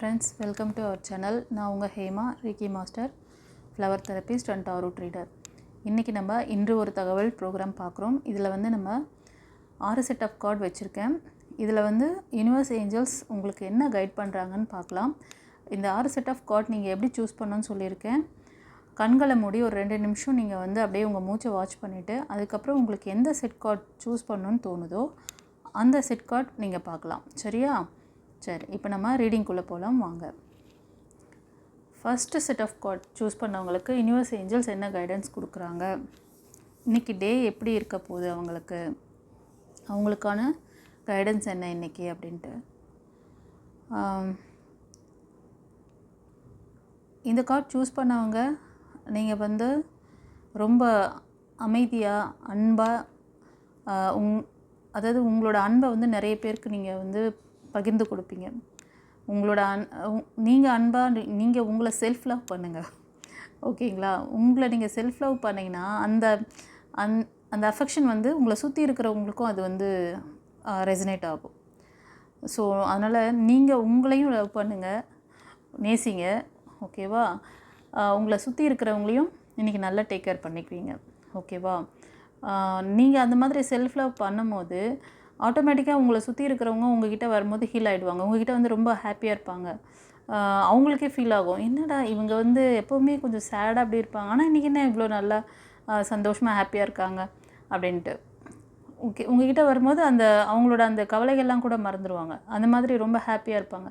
Friends welcome to our channel நான் உங்கள் Hema reiki master flower therapist and tarot reader இன்றைக்கி நம்ம இன்று ஒரு தகவல் ப்ரோக்ராம் பார்க்குறோம். இதில் வந்து நம்ம ஆறு செட் ஆஃப் கார்டு வச்சுருக்கேன். இதில் வந்து யூனிவர்ஸ் ஏஞ்சல்ஸ் உங்களுக்கு என்ன கைட் பண்ணுறாங்கன்னு பார்க்கலாம். இந்த ஆறு செட் ஆஃப் கார்டு நீங்கள் எப்படி சூஸ் பண்ணணும்னு சொல்லியிருக்கேன். கண்களை மூடி ஒரு ரெண்டு நிமிஷம் நீங்கள் வந்து அப்படியே உங்கள் மூச்சை வாட்ச் பண்ணிவிட்டு அதுக்கப்புறம் உங்களுக்கு எந்த செட் கார்டு சூஸ் பண்ணணும்னு தோணுதோ அந்த செட் கார்டு நீங்கள் பார்க்கலாம். சரியா? சரி இப்போ நம்ம ரீடிங்குள்ளே போகலாம் வாங்க. First set of card choose பண்ணவங்களுக்கு யூனிவர்ஸ் ஏஞ்சல்ஸ் என்ன கைடன்ஸ் கொடுக்குறாங்க? இன்றைக்கி டே எப்படி இருக்க போகுது அவங்களுக்கு? அவங்களுக்கான கைடன்ஸ் என்ன இன்றைக்கி அப்படின்ட்டு. இந்த கார்ட் சூஸ் பண்ணவங்க நீங்கள் வந்து ரொம்ப அமைதியாக அன்பாக உங் அதாவது உங்களோட அன்பை வந்து நிறைய பேருக்கு நீங்கள் வந்து பகிர்ந்து கொடுப்பீங்க. உங்களோட அன் நீங்கள் அன்பாக நீங்கள் உங்களை செல்ஃப் லவ் பண்ணுங்கள் ஓகேங்களா? உங்களை நீங்கள் செல்ஃப் லவ் பண்ணிங்கன்னா அந்த அந் அந்த அஃபெக்ஷன் வந்து உங்களை சுற்றி இருக்கிறவங்களுக்கும் அது வந்து ரெசனேட் ஆகும். ஸோ அதனால் நீங்கள் உங்களையும் லவ் பண்ணுங்கள் நேசிங்க. ஓகேவா? உங்களை சுற்றி இருக்கிறவங்களையும் இன்றைக்கி நல்லா டேக் கேர் பண்ணிக்குவீங்க. ஓகேவா? நீங்கள் அந்த மாதிரி செல்ஃப் லவ் பண்ணும்போது ஆட்டோமேட்டிக்காக உங்களை சுற்றி இருக்கிறவங்க உங்ககிட்ட வரும்போது ஹீல் ஆகிடுவாங்க உங்ககிட்ட வந்து ரொம்ப ஹாப்பியாக இருப்பாங்க. அவங்களுக்கே ஃபீல் ஆகும். என்னடா இவங்க வந்து எப்போவுமே கொஞ்சம் சேடாக அப்படி இருப்பாங்க. ஆனால் இன்றைக்கி என்ன இவ்வளோ நல்லா சந்தோஷமாக ஹாப்பியாக இருக்காங்க? அப்படின்ட்டு. ஓகே உங்ககிட்ட வரும்போது அந்த அவங்களோட அந்த கவலைகள்லாம் கூட மறந்துடுவாங்க அந்த மாதிரி ரொம்ப ஹாப்பியாக இருப்பாங்க.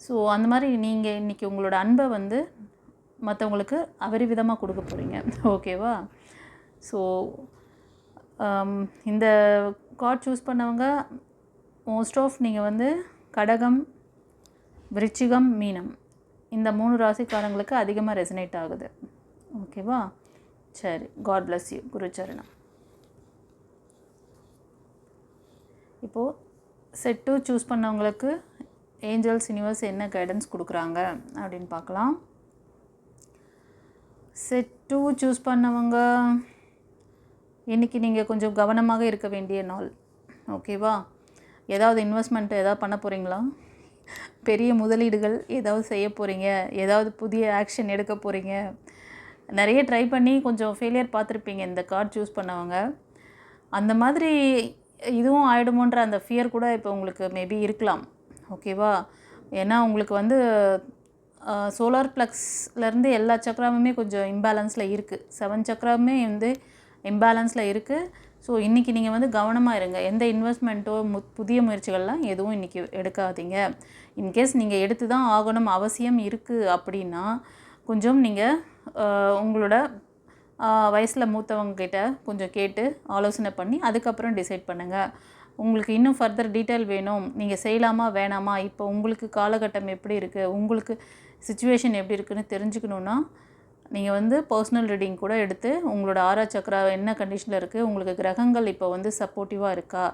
ஸோ அந்த மாதிரி நீங்கள் இன்றைக்கி உங்களோட அன்பை வந்து மற்றவங்களுக்கு அபரிவிதமாக கொடுக்க போகிறீங்க ஓகேவா ஸோ இந்த கார்ட் சூஸ் பண்ணவங்க மோஸ்ட் ஆஃப் நீங்கள் வந்து கடகம் விருச்சிகம் மீனம். இந்த மூணு ராசிக்காரங்களுக்கு அதிகமாக ரெசனேட் ஆகுது. ஓகேவா சரி காட் பிளஸ் யூ குருச்சரணம் இப்போது செட்டு சூஸ் பண்ணவங்களுக்கு ஏஞ்சல்ஸ் யூனிவர்ஸ் என்ன கைடன்ஸ் கொடுக்குறாங்க அப்படின்னு பார்க்கலாம். செட்டு சூஸ் பண்ணவங்க இன்றைக்கி நீங்கள் கொஞ்சம் கவனமாக இருக்க வேண்டிய நாள். ஓகேவா ஏதாவது இன்வெஸ்ட்மெண்ட் ஏதாவது பண்ண போகிறீங்களா பெரிய முதலீடுகள் ஏதாவது செய்ய போகிறீங்க ஏதாவது புதிய ஆக்ஷன் எடுக்க போகிறீங்க நிறைய ட்ரை பண்ணி கொஞ்சம் ஃபெயிலியர் பார்த்துருப்பீங்க இந்த கார்டு சூஸ் பண்ணவங்க. அந்த மாதிரி இதுவும் ஆயிடுமோன்ற அந்த ஃபியர் கூட இப்போ உங்களுக்கு மேபி இருக்கலாம். ஓகேவா ஏன்னா உங்களுக்கு வந்து சோலார் ப்ளக்ஸ்லேருந்து எல்லா சக்கரமுமே கொஞ்சம் இம்பேலன்ஸில் இருக்குது செவன் சக்கரமுமே வந்து இம்பேலன்ஸில் இருக்குது ஸோ இன்றைக்கி நீங்கள் வந்து கவனமாக இருங்க. எந்த இன்வெஸ்ட்மெண்ட்டோ மு புதிய முயற்சிகள்லாம் எதுவும் இன்றைக்கி எடுக்காதீங்க. இன்கேஸ் நீங்கள் எடுத்து தான் ஆகணும் அவசியம் இருக்குது அப்படின்னா கொஞ்சம் நீங்கள் உங்களோட வயசில் மூத்தவங்கக்கிட்ட கொஞ்சம் கேட்டு ஆலோசனை பண்ணி அதுக்கப்புறம் டிசைட் பண்ணுங்கள் உங்களுக்கு இன்னும் ஃபர்தர் டீட்டெயில் வேணும். நீங்கள் செய்யலாமா வேணாமா? இப்போ உங்களுக்கு காலகட்டம் எப்படி இருக்குது உங்களுக்கு சுச்சுவேஷன் எப்படி இருக்குதுன்னு தெரிஞ்சுக்கணுன்னா நீங்கள் வந்து பர்சனல் ரீடிங் கூட எடுத்து உங்களோட ஆறா சக்கரா என்ன கண்டிஷனில் இருக்குது உங்களுக்கு கிரகங்கள் இப்போ வந்து சப்போர்ட்டிவாக இருக்கா?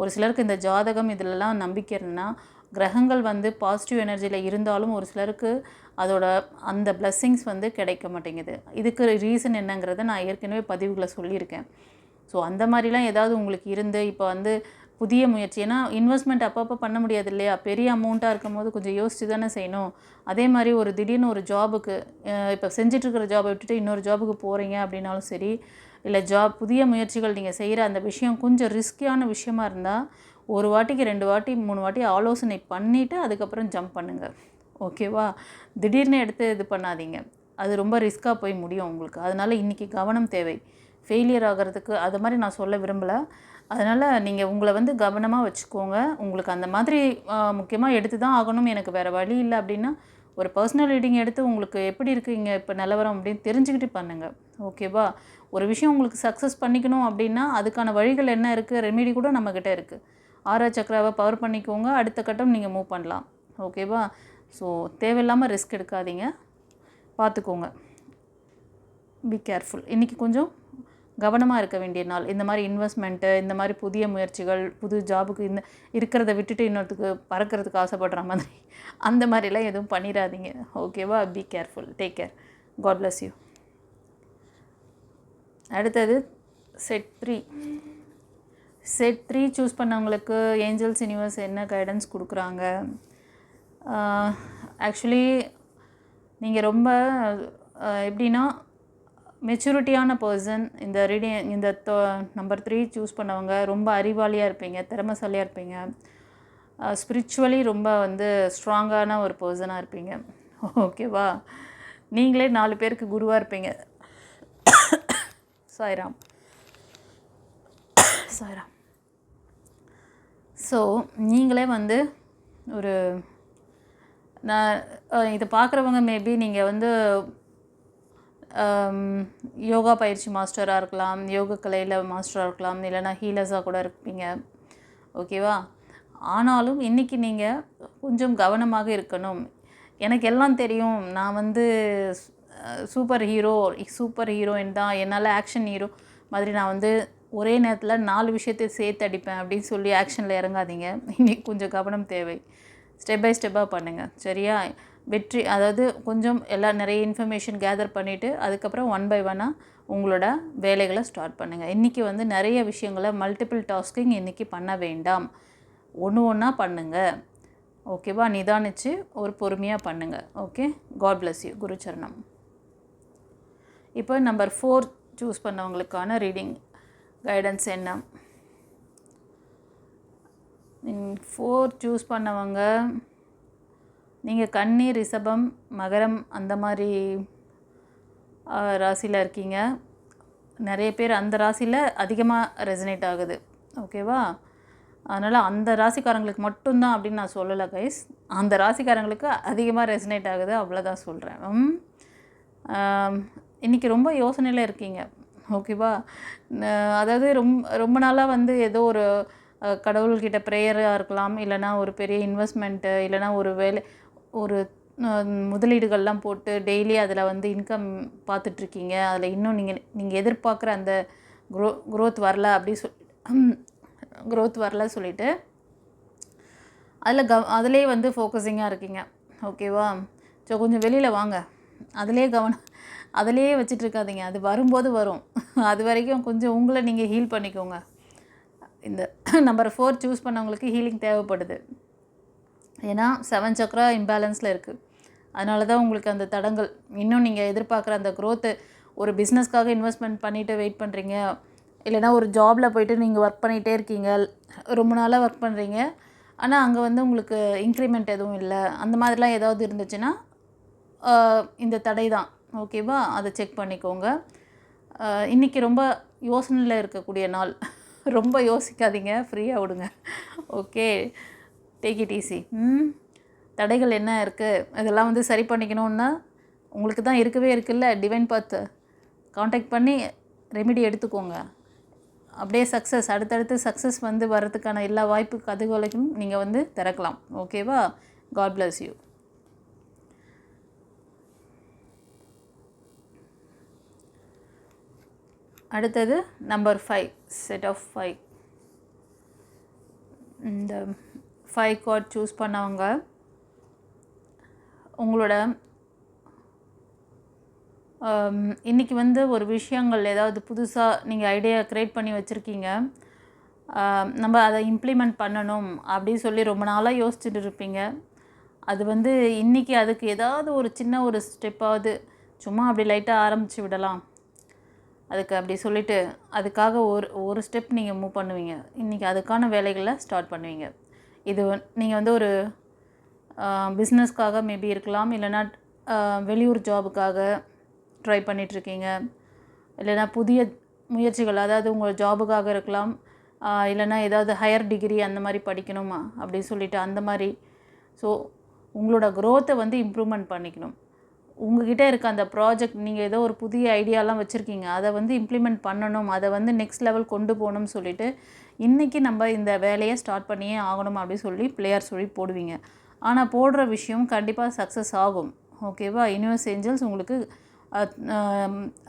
ஒரு சிலருக்கு இந்த ஜாதகம் இதிலலாம் நம்பிக்கை இருந்ததுன்னா கிரகங்கள் வந்து பாசிட்டிவ் எனர்ஜியில் இருந்தாலும் ஒரு சிலருக்கு அதோட அந்த blessings வந்து கிடைக்க மாட்டேங்குது. இதுக்கு ரீசன் என்னங்கிறத நான் ஏற்கனவே பதிவுகளை சொல்லியிருக்கேன். ஸோ அந்த மாதிரிலாம் ஏதாவது உங்களுக்கு இருந்து இப்போ வந்து புதிய முயற்சி. ஏன்னா இன்வெஸ்ட்மெண்ட் அப்பப்போ பண்ண முடியாது இல்லையா? பெரிய அமௌண்ட்டாக இருக்கும் போது கொஞ்சம் யோசிச்சு தானே செய்யணும். அதே மாதிரி ஒரு திடீர்னு ஒரு ஜாபுக்கு இப்போ செஞ்சிட்ருக்கிற ஜாபை விட்டுட்டு இன்னொரு ஜாபுக்கு போகிறீங்க அப்படின்னாலும் சரி இல்லை ஜாப் புதிய முயற்சிகள் நீங்கள் செய்கிற அந்த விஷயம் கொஞ்சம் ரிஸ்கியான விஷயமா இருந்தால் ஒரு வாட்டிக்கு ரெண்டு வாட்டி மூணு வாட்டி ஆலோசனை பண்ணிவிட்டு அதுக்கப்புறம் ஜம்ப் பண்ணுங்கள் ஓகேவா திடீர்னு எடுத்து இது பண்ணாதீங்க. அது ரொம்ப ரிஸ்க்காக போய் முடியும் உங்களுக்கு. அதனால் இன்றைக்கி கவனம் தேவை. ஃபெயிலியர் ஆகிறதுக்கு அது மாதிரி நான் சொல்ல விரும்பலை. அதனால் நீங்கள் உங்களை வந்து கவனமாக வச்சுக்கோங்க. உங்களுக்கு அந்த மாதிரி முக்கியமாக எடுத்து தான் ஆகணும். எனக்கு வேறு வழி இல்லை அப்படின்னா ஒரு பர்சனல் ரீடிங் எடுத்து உங்களுக்கு எப்படி இருக்கீங்க இப்போ நிலவரம் அப்படின்னு தெரிஞ்சுக்கிட்டு பண்ணுங்கள் ஓகேவா ஒரு விஷயம் உங்களுக்கு சக்ஸஸ் பண்ணிக்கணும் அப்படின்னா அதுக்கான வழிகள் என்ன இருக்குது ரெமிடி கூட நம்மக்கிட்ட இருக்குது ஆறா சக்கராவை பவர் பண்ணிக்கோங்க. அடுத்த கட்டம் நீங்கள் மூவ் பண்ணலாம். ஓகேவா ஸோ தேவையில்லாமல் ரிஸ்க் எடுக்காதீங்க. பார்த்துக்கோங்க. பி கேர்ஃபுல் இன்றைக்கி கொஞ்சம் கவனமாக இருக்க வேண்டிய நாள். இந்த மாதிரி இன்வெஸ்ட்மெண்ட்டு இந்த மாதிரி புதிய முயற்சிகள் புது ஜாபுக்கு இந்த இருக்கிறத விட்டுட்டு இன்னொருத்துக்கு பறக்கிறதுக்கு ஆசைப்படுற மாதிரி அந்த மாதிரிலாம் எதுவும் பண்ணிடாதீங்க ஓகேவா be careful take care God bless you அடுத்தது set three set three choose பண்ணவங்களுக்கு ஏஞ்சல்ஸ் யூனிவர்ஸ் என்ன கைடன்ஸ் கொடுக்குறாங்க? ஆக்சுவலி நீங்கள் ரொம்ப எப்படின்னா மெச்சூரிட்டியான பர்சன் இந்த ரீடிங் இந்த நம்பர் த்ரீ சூஸ் பண்ணவங்க ரொம்ப அறிவாளியாக இருப்பீங்க திறமைசாலியாக இருப்பீங்க. ஸ்பிரிச்சுவலி ரொம்ப வந்து ஸ்ட்ராங்கான ஒரு பர்சனாக இருப்பீங்க. ஓகேவா நீங்களே நாலு பேருக்கு குருவாக இருப்பீங்க. சாய்ராம். சாய்ராம். ஸோ நீங்களே வந்து ஒரு நான் இதை பார்க்குறவங்க மேபி நீங்கள் வந்து யோகா பயிற்சி மாஸ்டராக இருக்கலாம் யோக கலையில் மாஸ்டராக இருக்கலாம் இல்லைன்னா ஹீலர்ஸாக கூட இருப்பீங்க. ஓகேவா? ஆனாலும் இன்றைக்கி நீங்கள் கொஞ்சம் கவனமாக இருக்கணும். எனக்கு எல்லாம் தெரியும். நான் வந்து சூப்பர் ஹீரோ சூப்பர் ஹீரோயின் தான். என்னால் ஆக்ஷன் ஹீரோ மாதிரி நான் வந்து ஒரே நேரத்தில் நாலு விஷயத்தை சேர்த்து அடிப்பேன் அப்படின்னு சொல்லி ஆக்ஷனில் இறங்காதீங்க. இன்னைக்கு கொஞ்சம் கவனம் தேவை. ஸ்டெப் பை ஸ்டெப்பாக பண்ணுங்கள் சரியா? வெற்றி அதாவது கொஞ்சம் எல்லாம் நிறைய இன்ஃபர்மேஷன் கேதர் பண்ணிவிட்டு அதுக்கப்புறம் ஒன் பை ஒன்னாக உங்களோட வேலைகளை ஸ்டார்ட் பண்ணுங்கள் இன்றைக்கி வந்து நிறைய விஷயங்களை மல்டிபிள் டாஸ்கிங் இன்றைக்கி பண்ண வேண்டாம். ஒன்று ஒன்றா பண்ணுங்கள் ஓகேவா நிதானிச்சு ஒரு பொறுமையாக பண்ணுங்கள் ஓகே காட் பிளஸ் யூ குருச்சரணம். இப்போ நம்பர் ஃபோர் சூஸ் பண்ணவங்களுக்கான ரீடிங் கைடன்ஸ் என்ன? ஃபோர் சூஸ் பண்ணவங்க நீங்கள் கன்னி ரிஷபம் மகரம் அந்த மாதிரி ராசியில் இருக்கீங்க. நிறைய பேர் அந்த ராசியில் அதிகமாக ரெசனேட் ஆகுது. ஓகேவா அதனால் அந்த ராசிக்காரங்களுக்கு மட்டும்தான் அப்படின்னு நான் சொல்லலை கைஸ் அந்த ராசிக்காரங்களுக்கு அதிகமாக ரெசனேட் ஆகுது அவ்வளோதான் சொல்கிறேன் இன்றைக்கி ரொம்ப யோசனையில் இருக்கீங்க. ஓகேவா அதாவது ரொம்ப ரொம்ப நாளாக வந்து ஏதோ ஒரு கடவுள்கிட்ட ப்ரேயராக இருக்கலாம் இல்லைனா ஒரு பெரிய இன்வெஸ்ட்மெண்ட்டு இல்லைனா ஒரு வேலை ஒரு முதலீடுகள்லாம் போட்டு டெய்லி அதில் வந்து இன்கம் பார்த்துட்ருக்கீங்க. அதில் இன்னும் நீங்கள் நீங்கள் எதிர்பார்க்குற அந்த க்ரோ க்ரோத் வரல அப்படி சொல் க்ரோத் வரல சொல்லிட்டு அதில் கவ அதிலே வந்து ஃபோக்கஸிங்காக இருக்கீங்க. ஓகேவா ஸோ கொஞ்சம் வெளியில் வாங்க. அதிலே கவனம் அதிலே வச்சிட்ருக்காதீங்க. அது வரும்போது வரும். அது வரைக்கும் கொஞ்சம் உங்களை நீங்கள் ஹீல் பண்ணிக்கோங்க. இந்த நம்பர் ஃபோர் சூஸ் பண்ணவங்களுக்கு ஹீலிங் தேவைப்படுது. ஏன்னா செவன் சக்ரா இம்பேலன்ஸில் இருக்குது அதனால தான் உங்களுக்கு அந்த தடங்கள். இன்னும் நீங்கள் எதிர்பார்க்குற அந்த க்ரோத்து ஒரு பிஸ்னஸ்க்காக இன்வெஸ்ட்மெண்ட் பண்ணிவிட்டு வெயிட் பண்ணுறீங்க இல்லைனா ஒரு ஜாபில் போயிட்டு நீங்கள் ஒர்க் பண்ணிகிட்டே இருக்கீங்க. ரொம்ப நாளாக ஒர்க் பண்ணுறீங்க ஆனால் அங்கே வந்து உங்களுக்கு இன்க்ரிமெண்ட் எதுவும் இல்லை. அந்த மாதிரிலாம் ஏதாவது இருந்துச்சுன்னா இந்த தடை தான். ஓகேவா அதை செக் பண்ணிக்கோங்க. இன்றைக்கி ரொம்ப யோசனையில் இருக்கக்கூடிய நாள். ரொம்ப யோசிக்காதீங்க. ஃப்ரீயாக விடுங்க. ஓகே டேக் இட் ஈஸி ம். தடைகள் என்ன இருக்குது இதெல்லாம் வந்து சரி பண்ணிக்கணுன்னா உங்களுக்கு தான் இருக்கவே இருக்குல்ல? டிவைன் பார்த்து காண்டாக்ட் பண்ணி ரெமிடி எடுத்துக்கோங்க. அப்படியே சக்ஸஸ் அடுத்தடுத்து சக்ஸஸ் வந்து வர்றதுக்கான எல்லா வாய்ப்பு கதவுகளையும் நீங்கள் வந்து திறக்கலாம். ஓகேவா காட் bless யூ அடுத்தது number five set of five இந்த ஃபைவ் கார்ட் சூஸ் பண்ணவங்க உங்களோட um, இன்றைக்கி வந்து ஒரு விஷயங்கள் ஏதாவது புதுசாக நீங்கள் ஐடியா க்ரியேட் பண்ணி வச்சுருக்கீங்க. Um, நம்ம அதை இம்ப்ளிமெண்ட் பண்ணணும் அப்படின்னு சொல்லி ரொம்ப நாளாக யோசிச்சுட்டு இருப்பீங்க. அது வந்து இன்றைக்கி அதுக்கு ஏதாவது ஒரு சின்ன ஒரு ஸ்டெப்பாவது சும்மா அப்படி லைட்டாக ஆரம்பித்து விடலாம். அதுக்கு அப்படி சொல்லிட்டு அதுக்காக ஒரு ஒரு ஸ்டெப் நீங்கள் மூவ் பண்ணுவீங்க. இன்றைக்கி அதுக்கான வேலைகளை ஸ்டார்ட் பண்ணுவீங்க. இது நீங்கள் வந்து ஒரு பிஸ்னஸ்க்காக மேபி இருக்கலாம். இல்லைன்னா வெளியூர் ஜாபுக்காக ட்ரை பண்ணிகிட்ருக்கீங்க இல்லைன்னா புதிய முயற்சிகள் அதாவது உங்கள் ஜாபுக்காக இருக்கலாம். இல்லைன்னா ஏதாவது ஹையர் டிகிரி அந்த மாதிரி படிக்கணுமா? அப்படின்னு சொல்லிட்டு அந்த மாதிரி. ஸோ உங்களோட க்ரோத்தை வந்து இம்ப்ரூவ்மெண்ட் பண்ணிக்கணும். உங்ககிட்ட இருக்க அந்த ப்ராஜெக்ட் நீங்கள் ஏதோ ஒரு புதிய ஐடியாலாம் வச்சுருக்கீங்க. அதை வந்து இம்ப்ளிமெண்ட் பண்ணணும். அதை வந்து நெக்ஸ்ட் லெவல் கொண்டு போகணும்னு சொல்லிட்டு இன்றைக்கி நம்ம இந்த வேலையை ஸ்டார்ட் பண்ணியே ஆகணும் அப்படின்னு சொல்லி பிளேயர் சொல்லி போடுவீங்க. ஆனால் போடுற விஷயம் கண்டிப்பாக சக்ஸஸ் ஆகும். ஓகேவா யூனிவர்ஸ் ஏஞ்சல்ஸ் உங்களுக்கு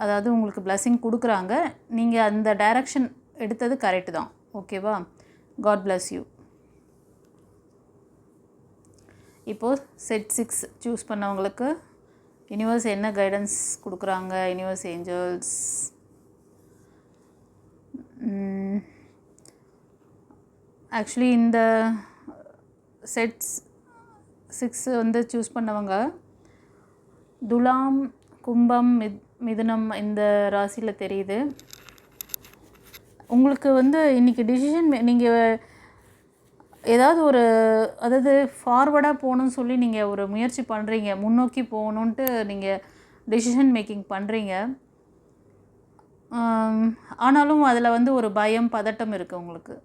அதாவது உங்களுக்கு பிளஸ்ஸிங் கொடுக்குறாங்க. நீங்கள் அந்த டைரக்ஷன் எடுத்தது கரெக்டு தான். ஓகேவா காட் பிளஸ் யூ இப்போது செட் சிக்ஸ் சூஸ் பண்ணவங்களுக்கு யூனிவர்ஸ் என்ன கைடன்ஸ் கொடுக்குறாங்க? யூனிவர்ஸ் ஏஞ்சல்ஸ் ஆக்சுவலி இந்த செட்ஸ் சிக்ஸ் வந்து சூஸ் பண்ணவங்க துலாம் கும்பம் மித் மிதுனம் இந்த ராசியில் தெரியுது. உங்களுக்கு வந்து இன்றைக்கி டிசிஷன் நீங்கள் ஏதாவது ஒரு அதாவது ஃபார்வர்டாக போகணும்னு சொல்லி நீங்கள் ஒரு முயற்சி பண்ணுறீங்க முன்னோக்கி போகணுன்ட்டு நீங்கள் டிசிஷன் மேக்கிங் பண்ணுறீங்க ஆனாலும் அதில் வந்து ஒரு பயம் பதட்டம் இருக்குது உங்களுக்கு.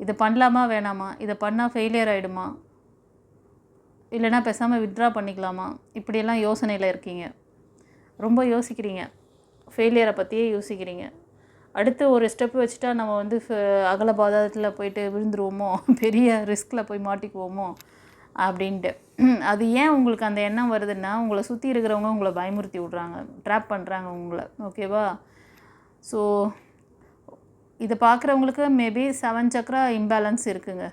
இதை பண்ணலாமா வேணாமா? இதை பண்ணால் ஃபெயிலியர் ஆகிடுமா இல்லைனா பேசாமல் வித்ட்ரா பண்ணிக்கலாமா? இப்படியெல்லாம் யோசனையில் இருக்கீங்க. ரொம்ப யோசிக்கிறீங்க. ஃபெயிலியரை பற்றியே யோசிக்கிறீங்க. அடுத்து ஒரு ஸ்டெப் வச்சுட்டா நம்ம வந்து அகல பாதாளத்தில் போயிட்டு விழுந்துருவோமோ? பெரிய ரிஸ்கில் போய் மாட்டிக்குவோமோ? அப்படின்ட்டு. அது ஏன் உங்களுக்கு அந்த எண்ணம் வருதுன்னா உங்களை சுற்றி இருக்கிறவங்க உங்களை பயமுறுத்தி விட்றாங்க. ட்ராப் பண்ணுறாங்க உங்களை. ஓகேவா ஸோ இதை பார்க்குறவங்களுக்கு மேபி செவன் சக்ரா இம்பேலன்ஸ் இருக்குங்க.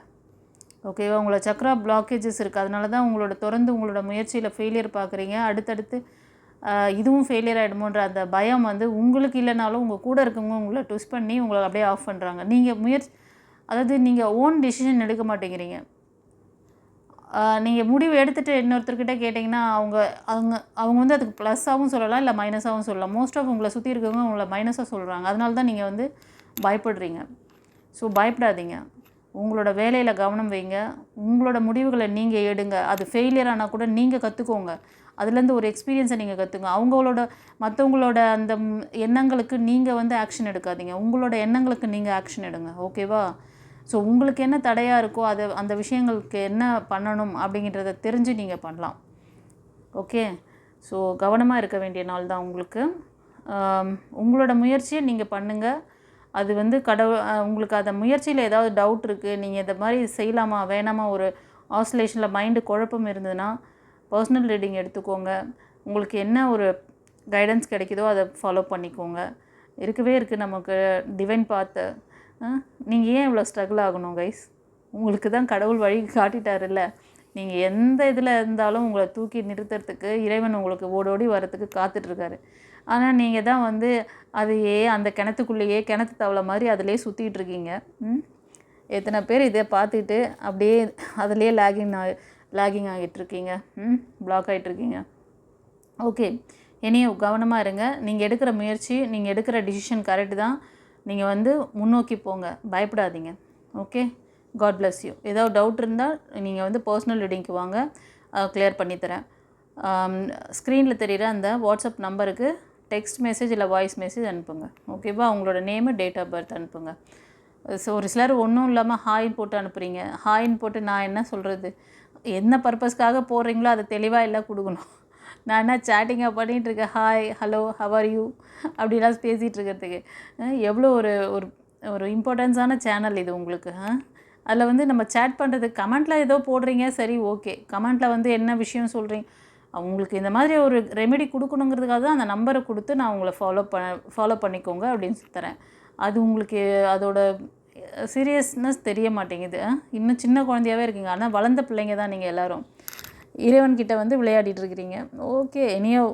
ஓகேவா உங்களோட சக்ரா பிளாக்கேஜஸ் இருக்குது அதனால தான் உங்களோட தொடர்ந்து உங்களோட முயற்சியில் ஃபெயிலியர் பார்க்குறீங்க. அடுத்தடுத்து இதுவும் ஃபெயிலியர் ஆகிடுமோன்ற அந்த பயம் வந்து உங்களுக்கு இல்லைனாலும் உங்கள் கூட இருக்கவங்க உங்களை ட்விஸ்ட் பண்ணி உங்களை அப்படியே ஆஃப் பண்ணுறாங்க நீங்கள் முயற்சி அதாவது நீங்கள் ஓன் டிசிஷன் எடுக்க மாட்டேங்கிறீங்க. நீங்கள் முடிவு எடுத்துகிட்டு இன்னொருத்தர்கிட்ட கேட்டிங்கன்னா அவங்க அவங்க அவங்க வந்து அதுக்கு ப்ளஸ்ஸாகவும் சொல்லலாம் இல்லை மைனஸாகவும் சொல்லலாம். மோஸ்ட் ஆஃப் உங்களை சுற்றி இருக்கவங்க உங்களை மைனஸாக சொல்கிறாங்க அதனால தான் நீங்கள் வந்து பயப்படுறீங்க. ஸோ பயப்படாதீங்க. உங்களோட வேலையில் கவனம் வைங்க. உங்களோட முடிவுகளை நீங்கள் எடுங்க. அது ஃபெயிலியர் ஆனால் கூட நீங்கள் கற்றுக்கோங்க அதுலேருந்து ஒரு எக்ஸ்பீரியன்ஸை நீங்கள் கற்றுங்க அவங்களோட மற்றவங்களோட அந்த எண்ணங்களுக்கு நீங்கள் வந்து ஆக்ஷன் எடுக்காதீங்க. உங்களோட எண்ணங்களுக்கு நீங்கள் ஆக்ஷன் எடுங்க. ஓகேவா ஸோ உங்களுக்கு என்ன தடையாக இருக்கோ அதை அந்த விஷயங்களுக்கு என்ன பண்ணணும் அப்படிங்கிறத தெரிஞ்சு நீங்கள் பண்ணலாம். ஓகே ஸோ கவனமாக இருக்க வேண்டிய நாள் தான் உங்களுக்கு. உங்களோட முயற்சியை நீங்கள் பண்ணுங்கள் அது வந்து கடவுள் உங்களுக்கு அந்த முயற்சியில் ஏதாவது டவுட் இருக்குது நீங்கள் இந்த மாதிரி செய்யலாமா வேணாமா ஒரு ஆசோலேஷனில் மைண்டு குழப்பம் இருந்ததுன்னா பர்சனல் ரீடிங் எடுத்துக்கோங்க. உங்களுக்கு என்ன ஒரு கைடன்ஸ் கிடைக்குதோ அதை ஃபாலோ பண்ணிக்கோங்க. இருக்கவே இருக்குது நமக்கு டிவைன் பார்த்து நீங்கள் ஏன் இவ்வளோ ஸ்ட்ரகிள் ஆகணும் கைஸ் உங்களுக்கு தான் கடவுள் வழி காட்டிட்டாருல்ல. நீங்கள் எந்த இதில் இருந்தாலும் உங்களை தூக்கி நிறுத்துறதுக்கு இறைவன் உங்களுக்கு ஓடோடி வரத்துக்கு காத்துட்ருக்காரு. ஆனால் நீங்கள் தான் வந்து அதையே அந்த கிணத்துக்குள்ளேயே கிணத்து தவளை மாதிரி அதிலே சுற்றிட்டு இருக்கீங்க எத்தனை பேர் இதை பார்த்துட்டு அப்படியே அதிலே லேகிங் லேகிங் ஆகிட்டுருக்கீங்க ம்? பிளாக் ஆகிட்டுருக்கீங்க ஓகே. இனியும் கவனமாக இருங்க. நீங்கள் எடுக்கிற முயற்சி நீங்கள் எடுக்கிற டிசிஷன் கரெக்டு தான். நீங்கள் வந்து முன்னோக்கி போங்க. பயப்படாதீங்க. ஓகே? காட் பிளஸ் யூ ஏதோ டவுட் இருந்தால் நீங்கள் வந்து பர்சனல் ரீடிங்க்கு வாங்க. கிளியர் பண்ணித்தரேன் ஸ்க்ரீனில் தெரிகிற அந்த வாட்ஸ்அப் நம்பருக்கு டெக்ஸ்ட் மெசேஜ் இல்லை வாய்ஸ் மெசேஜ் அனுப்புங்க. ஓகேவா உங்களோட நேமு டேட் ஆஃப் பர்த் அனுப்புங்க. ஸோ ஒரு சிலர் ஒன்றும் இல்லாமல் ஹாயின் போட்டு அனுப்புகிறீங்க ஹாயின் போட்டு நான் என்ன சொல்கிறது என்ன பர்பஸ்க்காக போடுறீங்களோ அதை தெளிவாக எல்லாம் கொடுக்கணும். நான் என்ன சேட்டிங்காக பண்ணிகிட்டு இருக்கேன்? ஹாய் ஹலோ ஹவர் யூ அப்படிலாம் பேசிகிட்டு இருக்கிறதுக்கு. எவ்வளோ ஒரு ஒரு ஒரு இம்பார்ட்டன்ஸான சேனல் இது உங்களுக்கு அதில் வந்து நம்ம சேட் பண்ணுறது கமெண்ட்டில் ஏதோ போடுறீங்க சரி ஓகே கமெண்ட்டில் வந்து என்ன விஷயம் சொல்கிறீங்க அவங்களுக்கு இந்த மாதிரி ஒரு ரெமெடி கொடுக்கணுங்கிறதுக்காக தான் அந்த நம்பரை கொடுத்து நான் உங்களை ஃபாலோ ப ஃபாலோ பண்ணிக்கோங்க அப்படின்னு தரேன். அது உங்களுக்கு அதோட சீரியஸ்னஸ் தெரிய மாட்டேங்குது. இன்னும் சின்ன குழந்தையாகவே இருக்கீங்க. ஆனால் வளர்ந்த பிள்ளைங்க தான் நீங்கள் எல்லோரும். இறைவன்கிட்ட வந்து விளையாடிட்டு இருக்கிறீங்க. ஓகே இனியோ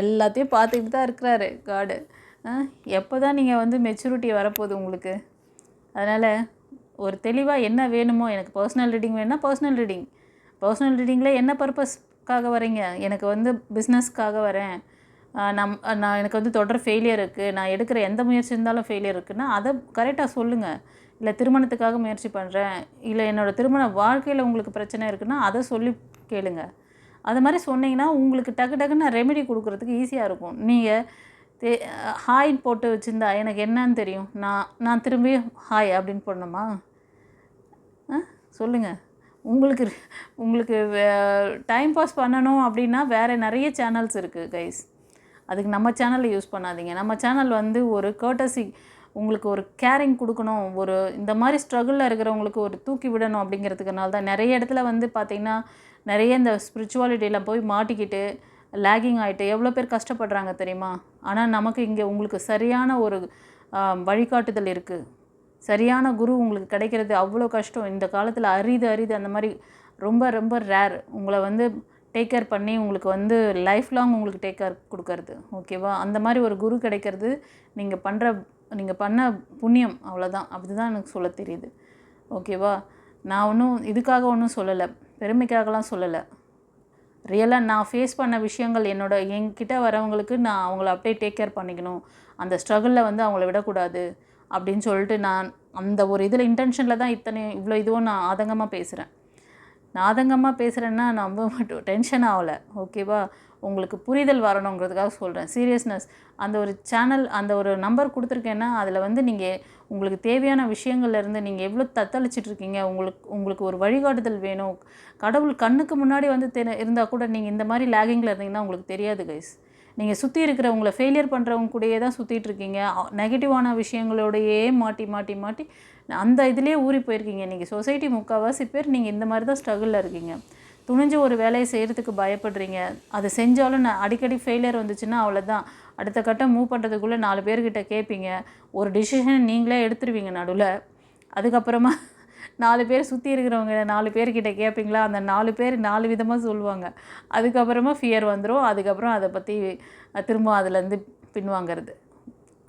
எல்லாத்தையும் பார்த்துக்கிட்டு தான் இருக்கிறாரு காடு எப்போ தான் நீங்கள் வந்து மெச்சூரிட்டி வரப்போகுது உங்களுக்கு? அதனால் ஒரு தெளிவாக என்ன வேணுமோ எனக்கு பர்சனல் ரீடிங் வேணும்னா பர்சனல் ரீடிங் பர்சனல் ரீடிங்கில் என்ன பர்பஸ்க்காக வரீங்க எனக்கு வந்து பிஸ்னஸ்க்காக வரேன். நம் நான் எனக்கு வந்து தொடர் ஃபெயிலியர் இருக்குது நான் எடுக்கிற எந்த முயற்சி இருந்தாலும் ஃபெயிலியர் இருக்குன்னா அதை கரெக்டாக சொல்லுங்கள் இல்லை திருமணத்துக்காக முயற்சி பண்ணுறேன் இல்லை என்னோடய திருமண வாழ்க்கையில் உங்களுக்கு பிரச்சனை இருக்குன்னா அதை சொல்லி கேளுங்க. அது மாதிரி சொன்னீங்கன்னா உங்களுக்கு டக்கு டக்குன்னு ரெமெடி கொடுக்குறதுக்கு ஈஸியாக இருக்கும். நீங்கள் தே ஹாய் போட்டு வச்சுருந்தா எனக்கு என்னன்னு தெரியும்? நான் நான் திரும்பி ஹாய் அப்படின்னு போடணுமா? சொல்லுங்கள் உங்களுக்கு உங்களுக்கு டைம் பாஸ் பண்ணணும் அப்படின்னா வேறு நிறைய சேனல்ஸ் இருக்குது கைஸ் அதுக்கு நம்ம சேனலை யூஸ் பண்ணாதீங்க. நம்ம சேனல் வந்து ஒரு கேர்டசி உங்களுக்கு ஒரு கேரிங் கொடுக்கணும். ஒரு இந்த மாதிரி ஸ்ட்ரகிளில் இருக்கிறவங்களுக்கு ஒரு தூக்கி விடணும் அப்படிங்கிறதுக்குனால தான். நிறைய இடத்துல வந்து பார்த்திங்கன்னா நிறைய இந்த ஸ்பிரிச்சுவாலிட்டியில் போய் மாட்டிக்கிட்டு லேகிங் ஆகிட்டு எவ்வளோ பேர் கஷ்டப்படுறாங்க தெரியுமா? ஆனால் நமக்கு இங்கே உங்களுக்கு சரியான ஒரு வழிகாட்டுதல் இருக்குது சரியான குரு உங்களுக்கு கிடைக்கிறது அவ்வளோ கஷ்டம். இந்த காலத்தில் அரிது அரிது அந்த மாதிரி ரொம்ப ரொம்ப ரேர் உங்களை வந்து டேக் கேர் பண்ணி உங்களுக்கு வந்து லைஃப் லாங் உங்களுக்கு டேக் கேர் கொடுக்கறது ஓகேவா அந்த மாதிரி ஒரு குரு கிடைக்கிறது நீங்கள் பண்ணுற நீங்கள் பண்ண புண்ணியம் அவ்வளோதான் அப்படி தான் எனக்கு சொல்ல தெரியுது ஓகேவா நான் ஒன்றும் இதுக்காக ஒன்றும் சொல்லலை பெருமைக்காகலாம் சொல்லலை. ரியலாக நான் ஃபேஸ் பண்ண விஷயங்கள் என்னோட என்கிட்ட வரவங்களுக்கு நான் அவங்கள அப்படியே டேக் கேர் பண்ணிக்கணும். அந்த ஸ்ட்ரகிளில் வந்து அவங்கள விடக்கூடாது. அப்படின்னு சொல்லிட்டு நான் அந்த ஒரு இதில் இன்டென்ஷனில் தான் இத்தனை இவ்வளோ இதுவும் நான் ஆதங்கமாக பேசுகிறேன் நான் ஆதங்கமாக பேசுகிறேன்னா நான் ரொம்ப மட்டும் டென்ஷன் ஆகலை ஓகேவா உங்களுக்கு புரிதல் வரணுங்கிறதுக்காக சொல்கிறேன் சீரியஸ்னஸ் அந்த ஒரு சேனல் அந்த ஒரு நம்பர் கொடுத்துருக்கேன்னா அதில் வந்து நீங்கள் உங்களுக்கு தேவையான விஷயங்கள்லேருந்து நீங்கள் எவ்வளோ தத்தளிச்சிட்ருக்கீங்க உங்களுக்கு உங்களுக்கு ஒரு வழிகாட்டுதல் வேணும். கடவுள் கண்ணுக்கு முன்னாடி வந்து தெ இருந்தால் கூட நீங்கள் இந்த மாதிரி லேகிங்கில் இருந்தீங்கன்னா உங்களுக்கு தெரியாது கைஸ் நீங்கள் சுற்றி இருக்கிறவங்கள ஃபெயிலியர் பண்ணுறவங்க கூடயே தான் சுற்றிட்டு இருக்கீங்க. நெகட்டிவான விஷயங்களோடையே மாட்டி மாட்டி மாட்டி அந்த இதுலேயே ஊறி போயிருக்கீங்க. நீங்கள் சொசைட்டி முக்கால்வாசி பேர் நீங்கள் இந்த மாதிரி தான் ஸ்ட்ரகிளில் இருக்கீங்க. துணிஞ்சு ஒரு வேலையை செய்கிறதுக்கு பயப்படுறீங்க. அது செஞ்சாலும் நான் அடிக்கடி ஃபெயிலியர் வந்துச்சுன்னா அவ்வளோதான் அடுத்த கட்டம் மூவ் பண்ணுறதுக்குள்ளே நாலு பேர்கிட்ட கேட்பீங்க ஒரு டிசிஷன் நீங்களே எடுத்துருவீங்க நடுவில். அதுக்கப்புறமா நாலு பேர் சுற்றி இருக்கிறவங்க நாலு பேர்கிட்ட கேட்பீங்களா அந்த நாலு பேர் நாலு விதமாக சொல்லுவாங்க. அதுக்கப்புறமா ஃபியர் வந்துடும் அதுக்கப்புறம் அதை பற்றி திரும்ப அதுலேருந்து பின்வாங்கிறது.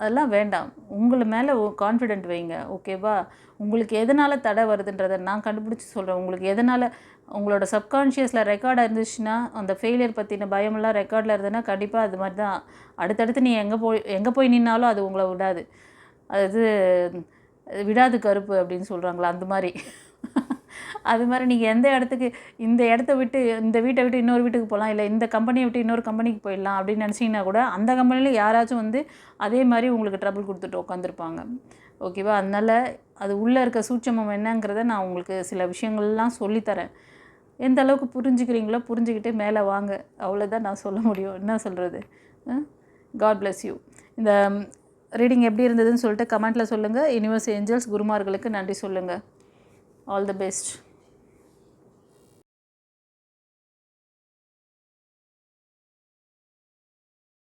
அதெல்லாம் வேண்டாம். உங்களை மேலே கான்ஃபிடென்ட் வைங்க. ஓகேவா உங்களுக்கு எதனால் தடை வருதுன்றதை நான் கண்டுபிடிச்சி சொல்கிறேன் உங்களுக்கு எதனால் உங்களோட சப்கான்ஷியஸில் ரெக்கார்டாக இருந்துச்சுன்னா அந்த ஃபெயிலியர் பற்றின பயமெல்லாம் ரெக்கார்டில் இருந்ததுன்னா கண்டிப்பாக அது மாதிரி தான் அடுத்தடுத்து நீ எங்கே போய் எங்கே போய் நின்னாலும் அது உங்களை விடாது. அது விடாது கருப்பு அப்படின்னு சொல்கிறாங்களா அந்த மாதிரி. அது மாதிரி நீங்கள் எந்த இடத்துக்கு இந்த இடத்த விட்டு இந்த வீட்டை விட்டு இன்னொரு வீட்டுக்கு போகலாம் இல்லை இந்த கம்பெனியை விட்டு இன்னொரு கம்பெனிக்கு போயிடலாம் அப்படின்னு நினச்சிங்கன்னா கூட அந்த கம்பெனியில் யாராச்சும் வந்து அதே மாதிரி உங்களுக்கு ட்ரபிள் கொடுத்துட்டு உட்காந்துருப்பாங்க ஓகேவா அதனால் அது உள்ளே இருக்க சூட்சமம் என்னங்கிறத நான் உங்களுக்கு சில விஷயங்கள்லாம் சொல்லித்தரேன். எந்த அளவுக்கு புரிஞ்சுக்கிறீங்களோ புரிஞ்சுக்கிட்டு மேலே வாங்க. அவ்வளோதான் நான் சொல்ல முடியும். என்ன சொல்கிறது காட் பிளஸ் யூ இந்த ரீடிங் எப்படி இருந்ததுன்னு சொல்லிட்டு கமெண்ட்டில் சொல்லுங்கள் யூனிவர்ஸ் ஏஞ்சல்ஸ் குருமார்களுக்கு நன்றி சொல்லுங்கள் ஆல் தி பெஸ்ட்